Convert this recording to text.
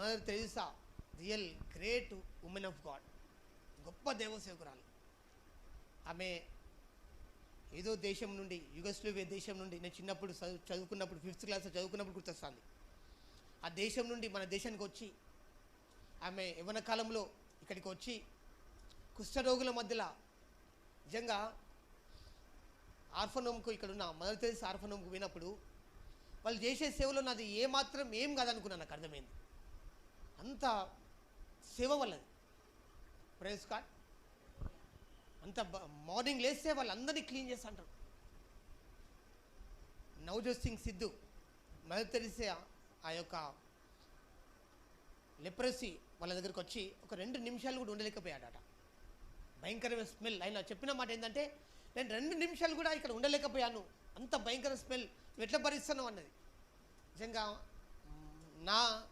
Mother Teresa real great woman of God. గొప్ప దేవసేవకురాలు. ఆమె ఏదో దేశం నుండి యుగస్లోవియా దేశం నుండి నేను చిన్నప్పుడు చదువు చదువుకున్నప్పుడు ఫిఫ్త్ క్లాస్ చదువుకున్నప్పుడు గుర్తొస్తుంది. ఆ దేశం నుండి మన దేశానికి వచ్చి ఆమె యవన కాలంలో ఇక్కడికి వచ్చి కుష్ఠరోగుల మధ్యలో నిజంగా ఆర్ఫనోమ్కు ఇక్కడ ఉన్న మదర్ తెలిసి ఆర్ఫనోమ్కు పోయినప్పుడు వాళ్ళు చేసే సేవలో నాది ఏమాత్రం ఏం కాదనుకున్నాను నాకు అర్థమైంది. అంత సేవ వల్లది. ప్రైజ్ కార్డ్ అంత మార్నింగ్ లేస్తే వాళ్ళందరినీ క్లీన్ చేస్తుంటారు నవజోత్ సింగ్ సిద్ధు మదర్ తెరిసే ఆ యొక్క లెప్రసీ వాళ్ళ దగ్గరికి వచ్చి ఒక రెండు నిమిషాలు కూడా ఉండలేకపోయాడట. భయంకరమైన స్మెల్. ఆయన చెప్పిన మాట ఏంటంటే నేను రెండు నిమిషాలు కూడా ఇక్కడ ఉండలేకపోయాను. అంత భయంకర స్మెల్. ఎట్లా భరిస్తున్నావు? అన్నది. నిజంగా నా